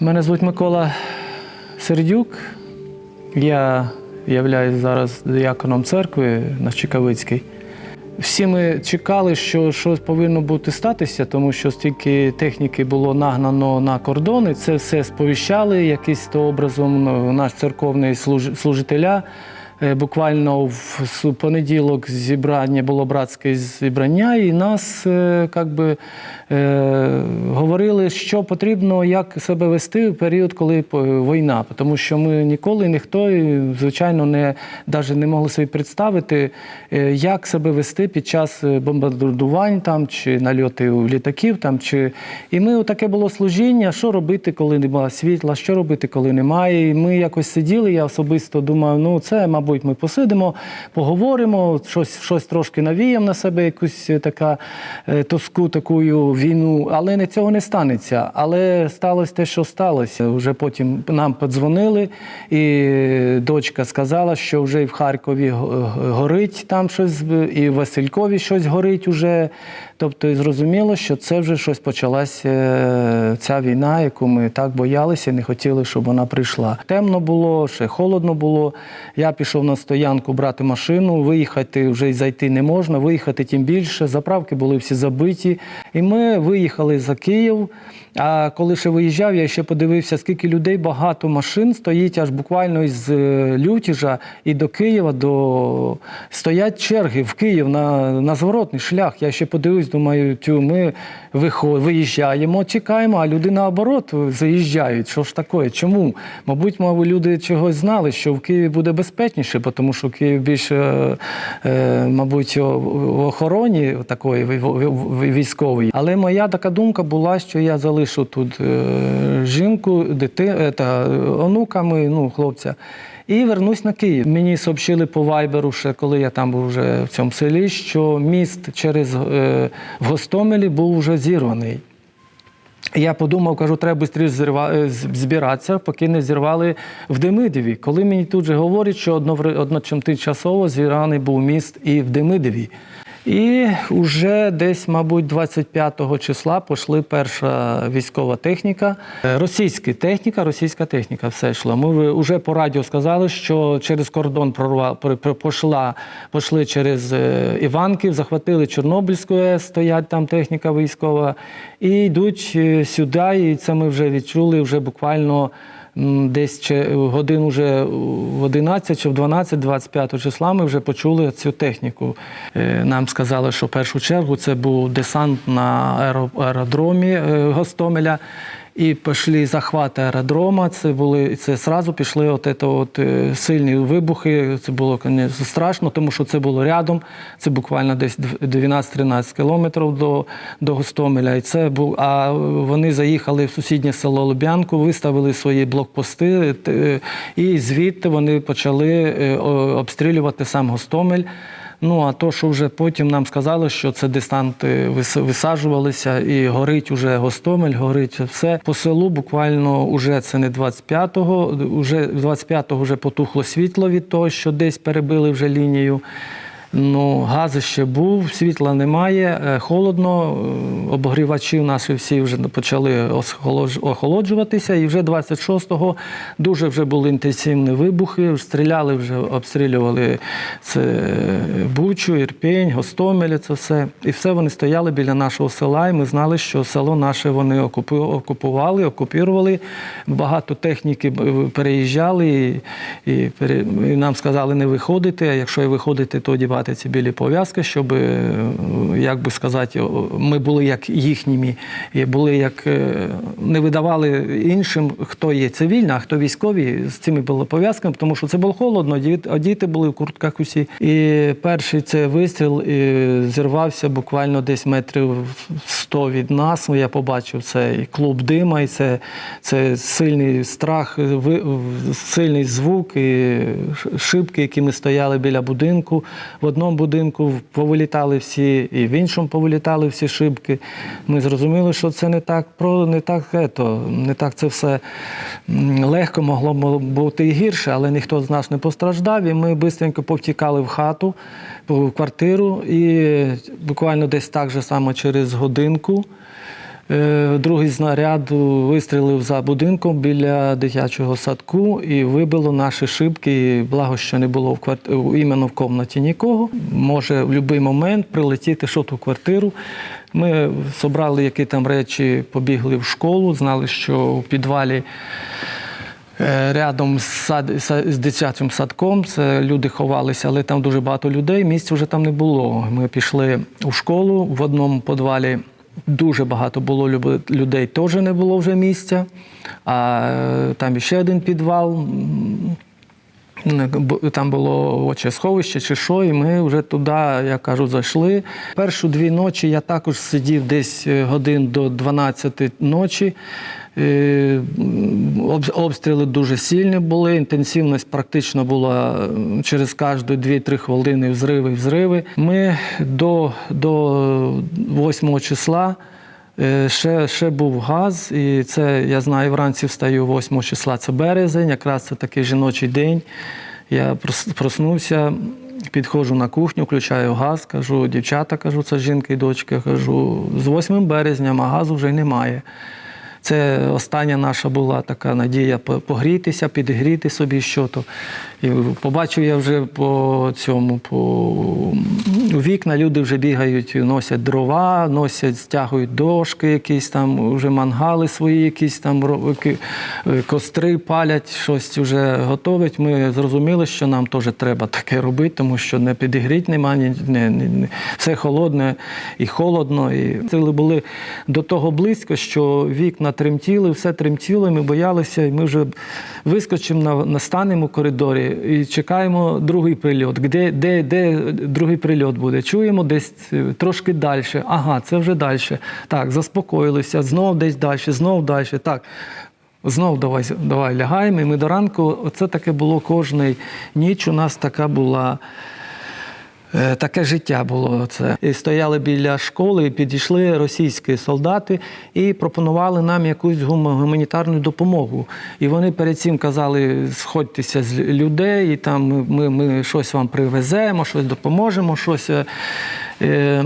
Мене звуть Микола Сердюк. Я являюсь зараз дияконом церкви на Чекавицькій. Всі ми чекали, що щось повинно бути статися, тому що стільки техніки було нагнано на кордони. Це все сповіщали якийсь то образом ну, наш церковний служ- служителя. Е, Буквально в понеділок зібрання було братське зібрання, і нас е, как би, е, говорили, що потрібно, як себе вести в період, коли війна. Тому що ми ніколи, ніхто, звичайно, не, навіть не могли собі представити, е, як себе вести під час е, бомбардувань там, чи нальотів літаків. Там, чи... І ми таке було служіння, що робити, коли немає світла, що робити, коли немає. І ми якось сиділи, я особисто думав, ну це, мабуть, ми посидимо, поговоримо, щось, щось трошки навіємо на себе, якусь е, така е, тоску, таку війну, але не цього не станеться. Але сталося те, що сталося. Вже потім нам подзвонили, і дочка сказала, що вже в Харкові горить там щось, і в Василькові щось горить уже. Тобто, зрозуміло, що це вже щось почалася е, ця війна, яку ми так боялися, не хотіли, щоб вона прийшла. Темно було, ще холодно було. Я пішов на стоянку брати машину, виїхати вже й зайти не можна, виїхати тим більше. Заправки були всі забиті. І ми виїхали за Київ. А коли ще виїжджав, я ще подивився, скільки людей, багато машин стоїть аж буквально із е, Лютіжа і до Києва, до стоять черги в Київ на, на зворотний шлях. Я ще подивився, думаю, тю, ми виход, виїжджаємо, чекаємо, а люди наоборот заїжджають. Що ж таке? Чому? Мабуть, мабуть, люди чогось знали, що в Києві буде безпечніше, тому що Київ більше, е, е, мабуть, в охороні такої вій- вій- військової. Але моя така думка була, що я залишу тут е, жінку, дити, та, онуками, ну, хлопця. І вернусь на Київ. Мені сообщили по вайберу, ще коли я там був вже в цьому селі, що міст через е, в Гостомелі був вже зірваний. Я подумав, кажу, треба швидше збиратися, поки не зірвали в Демидові. Коли мені тут же говорять, що одночасово зіраний був міст і в Демидові. І вже десь, мабуть, 25 числа пішли перша військова техніка. Е, Російська техніка, російська техніка все йшло. Ми вже по радіо сказали, що через кордон прорва, пр- пр- пішла, пішли через е, Іванків, захватили Чорнобильську стоять там техніка військова, і йдуть е, сюди. І це ми вже відчули вже буквально десь годин уже в 11 чи в 12, 25 числа ми вже почули цю техніку. Е, Нам сказали, що в першу чергу це був десант на аеро- аеродромі е, Гостомеля. І пішли захвати аеродрома. Це були це зразу пішли от, це от е, сильні вибухи. Це було конечно, страшно, тому що це було рядом. Це буквально десь 12-13 кілометрів до, до Гостомеля. І це був. А вони заїхали в сусіднє село Лубянку, виставили свої блокпости, і звідти вони почали е, обстрілювати сам Гостомель. Ну а то, що вже потім нам сказали, що це дистанти вис- висаджувалися і горить уже Гостомель, горить все. По селу буквально уже це не 25-го, уже 25-го вже потухло світло від того, що десь перебили вже лінію. Ну, газ ще був, світла немає, е, холодно, е, обогрівачі наші всі вже почали охолоджуватися. І вже 26-го дуже вже були інтенсивні вибухи, стріляли вже, обстрілювали це е, Бучу, Ірпінь, Гостомель, це все. І все вони стояли біля нашого села, і ми знали, що село наше вони окупу- окупували, окупірували. Багато техніки переїжджали, і, і, і нам сказали не виходити, а якщо і виходити, то одягати ці білі пов'язки, щоб, е, як би сказати, ми були як їхніми, і були як е, не видавали іншим, хто є цивільна, а хто військові з цими пов'язками, тому що це було холодно, а діти були в куртках усі. І перший це вистріл і зірвався буквально десь метрів 100 від нас. Я побачив цей клуб дима, і це, це сильний страх, сильний звук і шибки, які ми стояли біля будинку. В одному будинку повилітали всі, і в іншому повилітали всі шибки. Ми зрозуміли, що це не так про не так, ето, не так це все легко могло бути і гірше, але ніхто з нас не постраждав. І ми швидко повтікали в хату, в квартиру, і буквально десь так же само через годинку. Е, Другий знаряд вистрілив за будинком біля дитячого садку і вибило наші шибки. Благо, що не було в кварт... іменно в кімнаті нікого. Може в будь-який момент прилетіти що в квартиру. Ми зібрали які там речі, побігли в школу, знали, що у підвалі. Е, Рядом з, сад, з дитячим садком це люди ховалися, але там дуже багато людей. Місць вже там не було. Ми пішли у школу в одному підвалі. Дуже багато було людей, теж не було вже місця. А е, там ще один підвал. Бу- Там було сховище чи що, і ми вже туди, я кажу, зайшли. Першу дві ночі я також сидів десь е, годин до 12 ночі. Е, Обстріли дуже сильні були, інтенсивність практично була через кожні 2-3 хвилини взриви, взриви. Ми до, до 8 числа Ще, ще був газ, і це я знаю, вранці встаю 8 числа, це березень, якраз це такий жіночий день. Я проснувся, підходжу на кухню, включаю газ, кажу, дівчата, кажу, це жінка і дочка, кажу, з 8 березня, а газу вже немає. Це остання наша була така надія погрітися, підігріти собі що то. І побачив я вже по цьому, по вікна люди вже бігають, носять дрова, носять, стягують дошки, якісь там вже мангали свої, якісь там костри палять, щось вже готовить. Ми зрозуміли, що нам теж треба таке робити, тому що не підігріть немає, ні, ні, ні. все холодне і холодно. І сили були до того близько, що вікна тремтіли, все тремтіло, ми боялися, і ми вже вискочимо на, настанемо у коридорі і чекаємо другий прильот. Де, де, де другий прильот буде? Чуємо десь е, трошки далі. Ага, це вже далі. Так, заспокоїлися, знов десь далі, знов далі. Так. Знов давай, давай лягаємо. І ми до ранку. Оце таке було кожної ніч. У нас така була. Е, Таке життя було це. І стояли біля школи, і підійшли російські солдати і пропонували нам якусь гуманітарну допомогу. І вони перед цим казали: сходьтеся з людей, і там ми, ми, ми щось вам привеземо, щось допоможемо, щось. Е,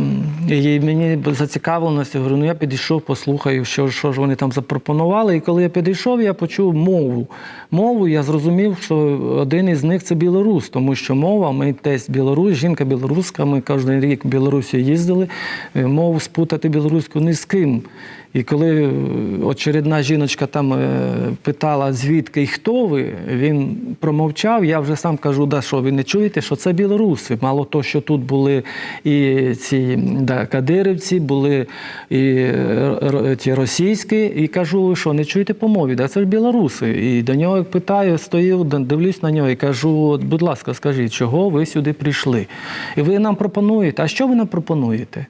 Е, І мені зацікавленості, говорю, ну я підійшов, послухаю, що, що ж вони там запропонували. І коли я підійшов, я почув мову. Мову я зрозумів, що один із них це білорус, тому що мова, ми теж білорус, жінка білоруска, ми кожен рік в Білорусі їздили. Е, Мову спутати білоруську ні з ким. І коли е, очередна жіночка там е, питала, звідки і хто ви, він промовчав. Я вже сам кажу, да що ви не чуєте, що це білоруси. Мало того, що тут були і ці да, кадирівці, були і е, ті російські. І кажу, ви що не чуєте по мові? Да це ж білоруси. І до нього питаю, стою, дивлюсь на нього і кажу: от, будь ласка, скажіть, чого ви сюди прийшли? І ви нам пропонуєте. А що ви нам пропонуєте?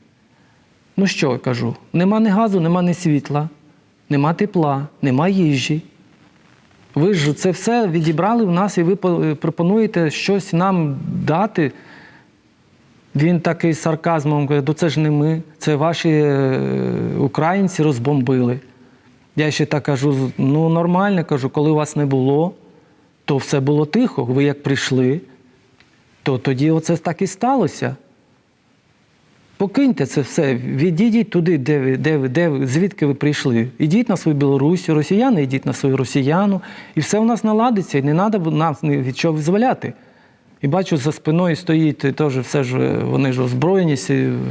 Ну що кажу? Нема ні газу, нема ні світла, нема тепла, нема їжі. Ви ж це все відібрали в нас, і ви пропонуєте щось нам дати. Він такий сарказмом каже, ну це ж не ми, це ваші е, українці розбомбили. Я ще так кажу: ну нормально кажу, коли вас не було, то все було тихо. Ви як прийшли, то тоді оце так і сталося. Покиньте це все, відійдіть туди, де ви, де ви, де ви, звідки ви прийшли. Ідіть на свою Білорусі, росіяни, йдіть на свою росіяну, і все у нас наладиться, і не треба ні від чого визволяти. І бачу, за спиною стоїть теж все ж е, вони ж озброєні,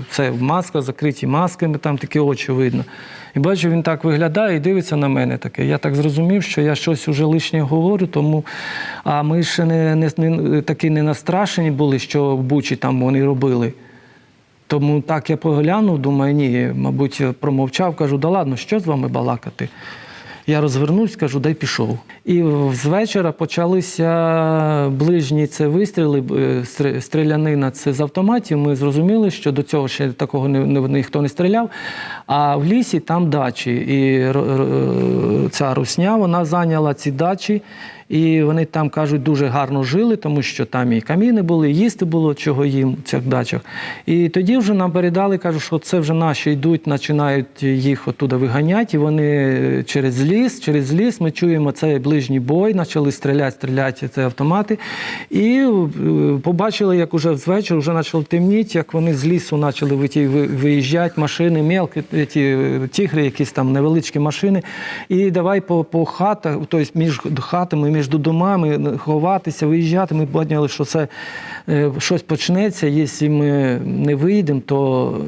все в масках, закриті масками, там такі очі видно. І бачу, він так виглядає і дивиться на мене таке. Я так зрозумів, що я щось уже лишнє говорю, тому а ми ще не, не, не такі не настрашені були, що в Бучі там вони робили. Тому так я поглянув, думаю, ні, мабуть, промовчав, кажу, да ладно, що з вами балакати? Я розвернувся, кажу, дай пішов. І з вечора почалися ближні це вистріли, е, стрілянина це з автоматів. Ми зрозуміли, що до цього ще такого ніхто не стріляв. А в лісі там дачі. І ро- ця русня вона зайняла ці дачі. І вони там кажуть, дуже гарно жили, тому що там і каміни були, і їсти було, чого їм в цих дачах. І тоді вже нам передали, кажуть, що це вже наші йдуть, починають їх оттуда виганяти. І вони через ліс, через ліс ми чуємо цей ближній бой, почали стріляти, стріляти це автомати. І е, побачили, як уже з вечора вже почало темніти, як вони з лісу почали виїжджати, машини, мелкі, ті, е, тігри, якісь там невеличкі машини. І давай по, по хатах, тобто між хатами, між домами ховатися, виїжджати. Ми поняли, що це е, щось почнеться. Якщо ми не вийдемо, то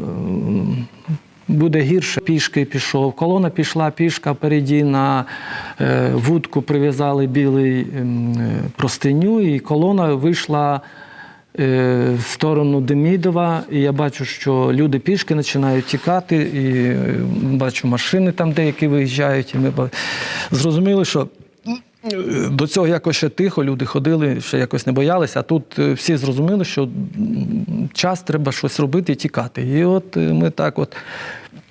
буде гірше. Пішки пішов. Колона пішла пішка впереді на е, вудку прив'язали білий е, простиню, і колона вийшла в сторону Демідова. І я бачу, що люди пішки починають тікати, і бачу машини там деякі виїжджають. І ми зрозуміли, що до цього якось ще тихо, люди ходили, ще якось не боялися, а тут е, всі зрозуміли, що час треба щось робити і тікати. І от е, ми так от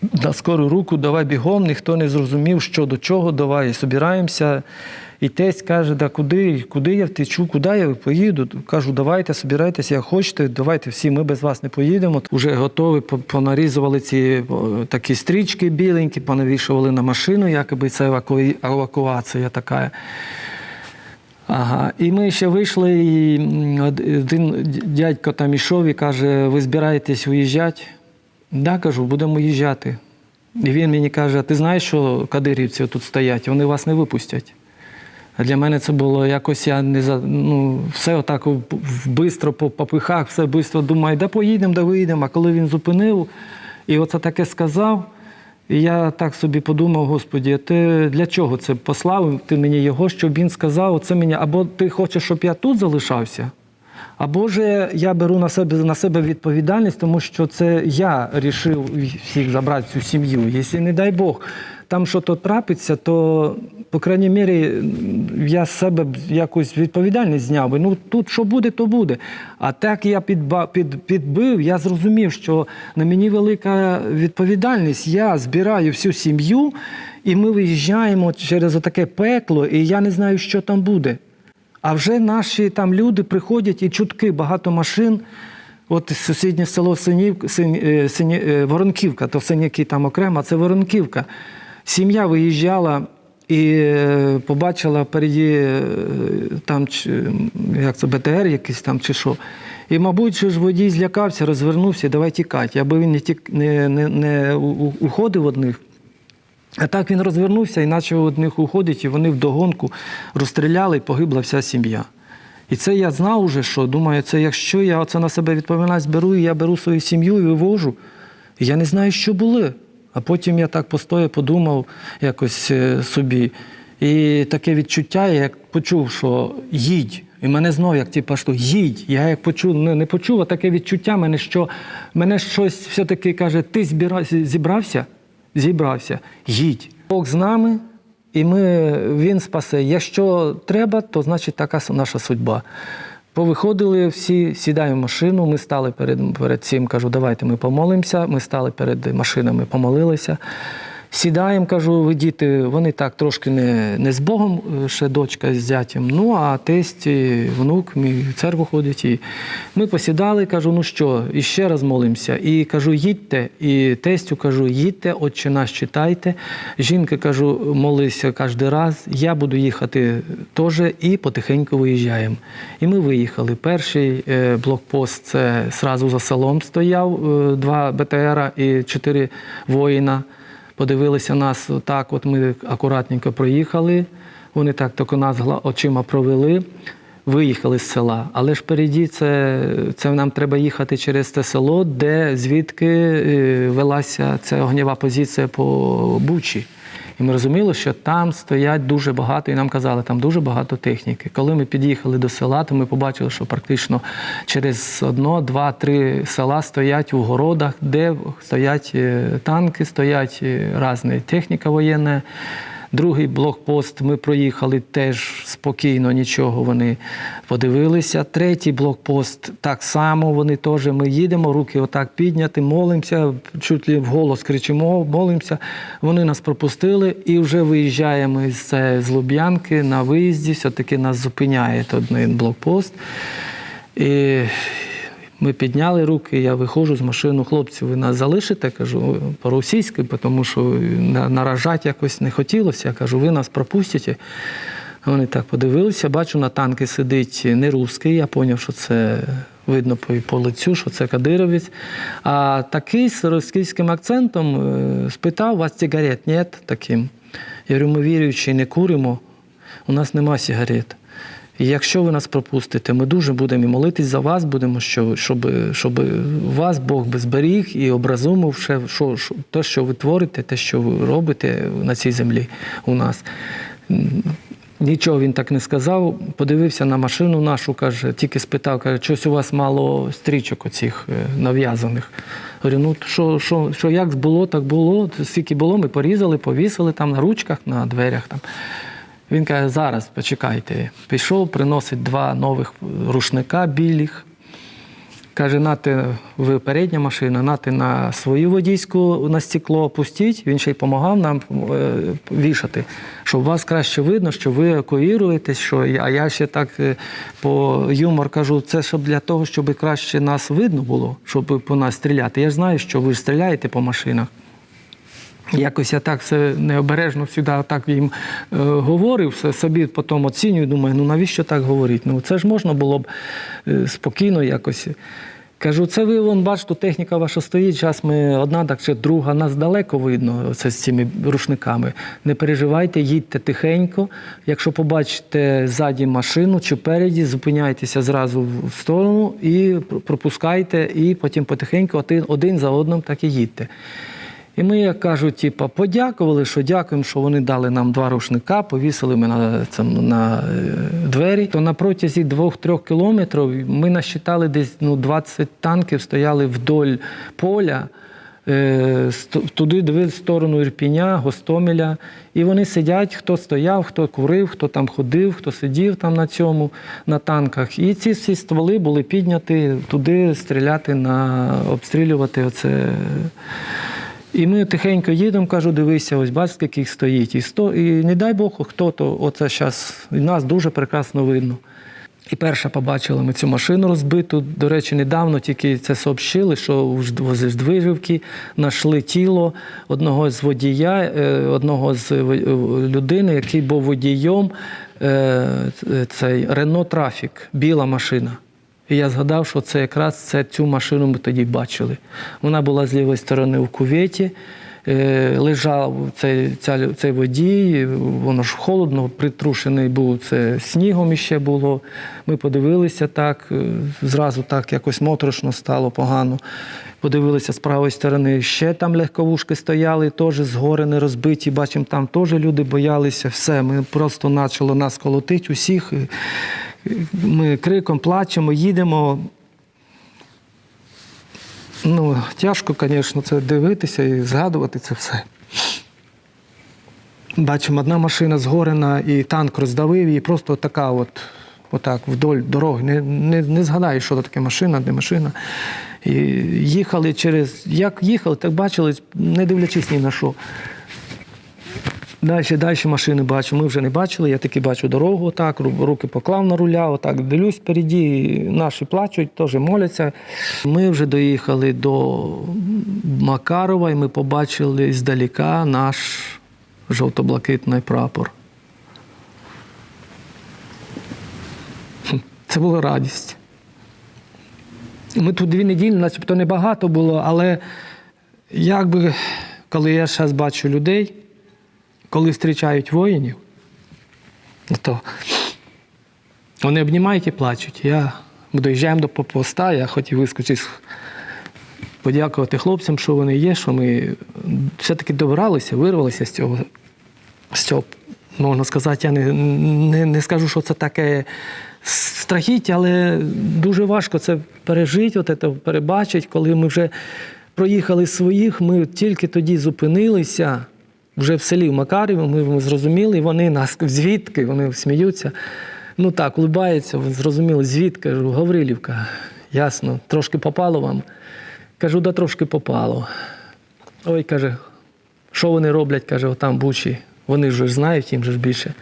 на скору руку, давай бігом, ніхто не зрозумів, що до чого, давай, собираємося. І тесть каже, да куди, куди я втечу, куди я поїду? Кажу, давайте, собирайтеся, як хочете, давайте всі, ми без вас не поїдемо. Уже готові, понарізували ці такі стрічки біленькі, понавішували на машину, якоби це еваку... евакуація така. Ага. І ми ще вийшли, і один дядько там ішов і каже: ви збираєтесь уїжджати? Да, кажу, будемо їжджати. І він мені каже: ти знаєш, що кадирівці тут стоять, вони вас не випустять. А для мене це було якось я не за ну, все отак бистро по попихах, все бистро думаю, да поїдемо, да виїдемо. А коли він зупинив і оце таке сказав, і я так собі подумав, Господі, ти для чого це послав ти мені його, щоб він сказав, оце мені, або ти хочеш, щоб я тут залишався, або ж я беру на себе на себе відповідальність, тому що це я рішив всіх забрати цю сім'ю. Якщо, не дай Бог, там що то трапиться, то, по крайній мірі, я з себе якусь відповідальність зняв. Ну тут що буде, то буде. А так я підба, під, підбив, я зрозумів, що на мені велика відповідальність. Я збираю всю сім'ю, і ми виїжджаємо через отаке пекло, і я не знаю, що там буде. А вже наші там люди приходять і чутки, багато машин. От сусіднє село Синів, Син, е, Сині, е, Воронківка, то Синяки там окремо, це Воронківка. Сім'я виїжджала і е, побачила впереді е, там як це, БТР якийсь там чи що. І, мабуть, що ж водій злякався, розвернувся, давай тікати. Аби він не, тік, не, не, не уходив одних, а так він розвернувся і почав від них уходити, і вони вдогонку розстріляли, і погибла вся сім'я. І це я знав уже, що думаю, це якщо я оце на себе відповідальність беру, і я беру свою сім'ю і вивожу, і я не знаю, що були. А потім я так постояв, подумав якось е, собі. І таке відчуття, я як почув, що їдь. І мене знову, як типа, що їдь. Я як почув, не, не почув, а таке відчуття мене, що мене щось все-таки каже, ти зібрався? Зібрався, їдь. Бог з нами, і ми, він спасе. Якщо треба, то значить така наша судьба. Повиходили всі, сідаємо в машину, ми стали перед, перед цим, кажу, давайте ми помолимося. Ми стали перед машинами, помолилися. Сідаємо, кажу, ви діти, вони так трошки не, не з Богом, е, ще дочка з зятям. Ну, а тесть, внук мій в церкву ходить. І ми посідали, кажу, ну що, і ще раз молимося. І кажу, їдьте. І тестю кажу, їдьте, отче наш читайте. Жінка кажу, молися кожен раз. Я буду їхати теж і потихеньку виїжджаємо. І ми виїхали. Перший е, блокпост це зразу за селом стояв, е, два БТРа і чотири воїна подивилися нас так, от ми акуратненько проїхали. Вони так тако нас очима провели, виїхали з села. Але ж переді це, це нам треба їхати через те село, де звідки е, велася ця огнєва позиція по Бучі. І ми розуміли, що там стоять дуже багато, і нам казали, там дуже багато техніки. Коли ми під'їхали до села, то ми побачили, що практично через одно, два, три села стоять у городах, де стоять е, танки, стоять е, різна техніка воєнна. Другий блокпост ми проїхали теж спокійно, нічого вони подивилися. Третій блокпост так само. Вони теж ми їдемо, руки отак підняти, молимося, чуть ли вголос кричимо, молимося. Вони нас пропустили і вже виїжджаємо з, е, з Луб'янки на виїзді. Все-таки нас зупиняє один блокпост. І ми підняли руки, я виходжу з машини, хлопці, ви нас залишите, кажу, по-російськи, тому що наражати якось не хотілося. Я кажу, ви нас пропустите. Вони так подивилися, бачу, на танки сидить не русський. Я зрозумів, що це видно по, лицю, що це кадировець. А такий з російським акцентом е, спитав, у вас сигарет нет? Таким. Я говорю, ми віруючі, не куримо, у нас нема сигарет. І якщо ви нас пропустите, ми дуже будемо і молитись за вас, будемо, що, щоб, щоб вас Бог би зберіг і образумив ще, що, що, те, що ви творите, те, що ви робите на цій землі у нас. Нічого він так не сказав. Подивився на машину нашу, каже, тільки спитав, каже, щось у вас мало стрічок оцих е, нав'язаних. Говорю, ну що, що, що як було, так було. Скільки було, ми порізали, повісили там на ручках, на дверях. Там. Він каже, зараз почекайте. Пішов, приносить два нових рушника білих. Каже, нате ви передня машина, нате на свою водійську на стекло опустіть. Він ще й допомагав нам е, вішати, щоб вас краще видно, що ви евакуюєтесь, що а я ще так е, по юмор кажу, це щоб для того, щоб краще нас видно було, щоб по нас стріляти. Я ж знаю, що ви стріляєте по машинах. Якось я так все необережно сюди так їм е, говорив, собі потім оцінюю, думаю, ну навіщо так говорити? Ну це ж можна було б е, спокійно якось. Кажу, це ви вон бачите, техніка ваша стоїть. Зараз ми одна, так чи друга, нас далеко видно це з цими рушниками. Не переживайте, їдьте тихенько. Якщо побачите ззаді машину чи впереді, зупиняйтеся зразу в сторону і пропускайте, і потім потихеньку один, один за одним так і їдьте. І ми, як кажуть, типа, подякували, що дякуємо, що вони дали нам два рушника, повісили ми на, цьому, на е, двері. То на протязі двох-трьох кілометрів ми насчитали десь ну, 20 танків стояли вдоль поля. е, Туди дивились в сторону Ірпіня, Гостомеля. І вони сидять, хто стояв, хто курив, хто там ходив, хто сидів там на цьому, на танках. І ці всі стволи були підняті туди стріляти на обстрілювати оце. І ми тихенько їдемо, кажу, дивися, ось скільки їх стоїть. І, сто, і не дай Бог, хто то, оце зараз нас дуже прекрасно видно. І перша побачила ми цю машину розбиту. До речі, недавно тільки це сообщили, що в Ждвижівки знайшли тіло одного з водія, е, одного з е, людини, який був водієм. е, Цей Рено Трафік, біла машина. І я згадав, що це якраз це, цю машину ми тоді бачили. Вона була з лівої сторони в куветі, е, лежав цей, ця, цей водій, воно ж холодно, притрушений був це снігом іще було. Ми подивилися так, е, зразу так якось моторошно стало погано. Подивилися з правої сторони, ще там легковушки стояли, теж згорені, розбиті. Бачимо, там теж люди боялися. Все, ми просто почало нас колотити усіх. Ми криком плачемо, їдемо. Ну, тяжко, звісно, це дивитися і згадувати це все. Бачимо, одна машина згорена, і танк роздавив її, просто така от, отак вдоль дороги. Не, не, не згадаєш, що це таке машина, де машина. І їхали через. Як їхали, так бачили, не дивлячись ні на що. Далі, далі машини бачу. Ми вже не бачили. Я таки бачу дорогу, отак, руки поклав на руля, отак дивлюсь впереді. Наші плачуть, теж моляться. Ми вже доїхали до Макарова, і ми побачили здаліка наш жовто-блакитний прапор. Це була радість. Ми тут дві неділі, начебто небагато було, але якби, коли я зараз бачу людей, коли зустрічають воїнів, то вони обнімають і плачуть. Я доїжджаємо до поста, я хотів вискочити, подякувати хлопцям, що вони є, що ми все-таки добралися, вирвалися з цього, з цього можна сказати, я не, не, не скажу, що це таке страхіття, але дуже важко це пережити, от це перебачити, коли ми вже проїхали своїх, ми тільки тоді зупинилися вже в селі в Макарів, ми, ми зрозуміли, і вони нас звідки, вони сміються. Ну так, улибаються, зрозуміли, звідки, Гаврилівка. Ясно, трошки попало вам. Кажу, да трошки попало. Ой, каже, що вони роблять, каже, отам бучі. Вони ж знають, їм же ж більше.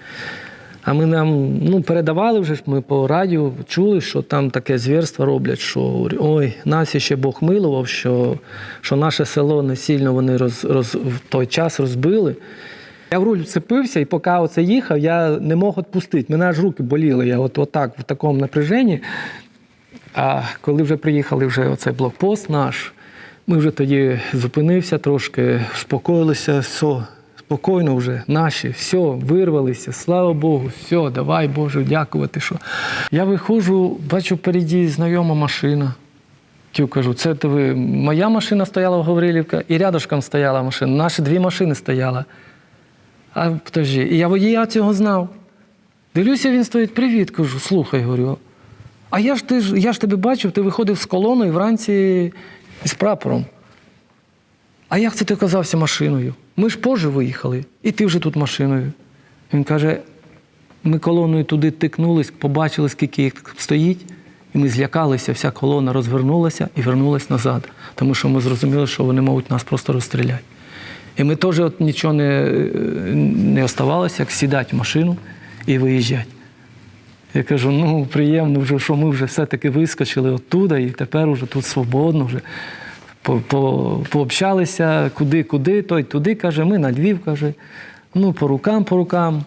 А ми нам ну, передавали вже ми по радіо, чули, що там таке звірство роблять, що ой, нас ще Бог милував, що, що наше село не сильно вони роз, роз, в той час розбили. Я в руль вцепився, і поки оце їхав, я не мог відпустити. Мене аж руки боліли. Я от, отак в такому напряженні. А коли вже приїхали вже оцей блокпост наш, ми вже тоді зупинився трошки, спокоїлися, все, спокійно вже наші, все, вирвалися, слава Богу, все, давай Боже, дякувати. Що. Я виходжу, бачу впереді знайома машина. Тю кажу, це то ви, моя машина стояла в Гаврилівка, і рядышком стояла машина. Наші дві машини стояли. А подожди, і я водія цього знав. Дивлюся, він стоїть, привіт, кажу, слухай, говорю. А я ж ти я ж тебе бачив, ти виходив з колоною вранці з прапором. А як це ти оказався машиною? Ми ж позже виїхали, і ти вже тут машиною. Він каже: ми колоною туди тикнулись, побачили, скільки їх стоїть, і ми злякалися, вся колона розвернулася і вернулась назад, тому що ми зрозуміли, що вони можуть нас просто розстріляти. І ми теж от нічого не, не оставалося, як сідати в машину і виїжджати. Я кажу, ну приємно, вже, що ми вже все-таки вискочили оттуда, і тепер вже тут свободно, вже по, по, пообщалися, куди, куди, той туди каже, ми на Львів каже, ну по рукам, по рукам.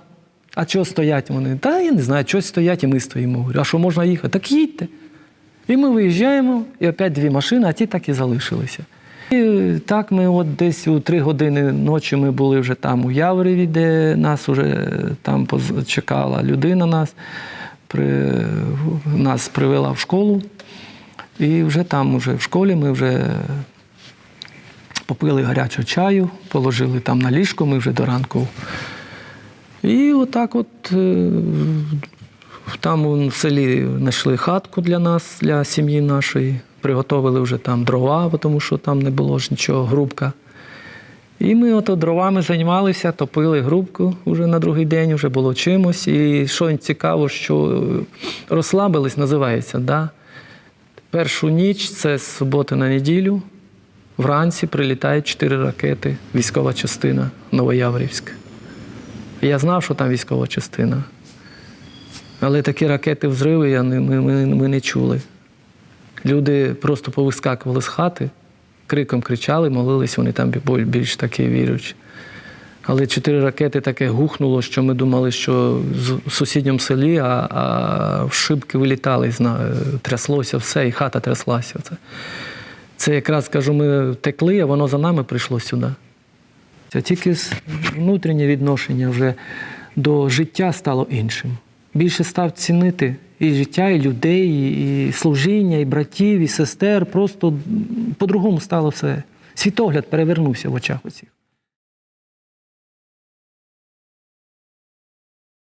А чого стоять вони? Та я не знаю, щось стоять, і ми стоїмо. Говорю, а що можна їхати? Так їдьте. І ми виїжджаємо, і опять дві машини, а ті так і залишилися. І так ми от десь у три години ночі ми були вже там у Явореві, де нас вже там чекала людина нас, при, нас привела в школу. І вже там, уже в школі, ми вже попили гарячого чаю, положили там на ліжко, ми вже до ранку. І отак от е, там в селі знайшли хатку для нас, для сім'ї нашої. Приготовили вже там дрова, тому що там не було ж нічого, грубка. І ми ото дровами займалися, топили грубку вже на другий день, вже було чимось. І що цікаво, що розслабились, називається. Да? Першу ніч це з суботи на неділю. Вранці прилітають чотири ракети, військова частина Новояврівська. Я знав, що там військова частина. Але такі ракети взриви я ми, ми, ми не чули. Люди просто повискакували з хати, криком кричали, молились, вони там більш такі віруючі. Але чотири ракети таке гухнуло, що ми думали, що в сусідньому селі, а, а шибки вилітали, тряслося все, і хата тряслася. Це, це якраз кажу, ми втекли, а воно за нами прийшло сюди. Це тільки внутрішнє відношення вже до життя стало іншим. Більше став цінити і життя, і людей, і служіння, і братів, і сестер. Просто по-другому стало все. Світогляд перевернувся в очах оцих.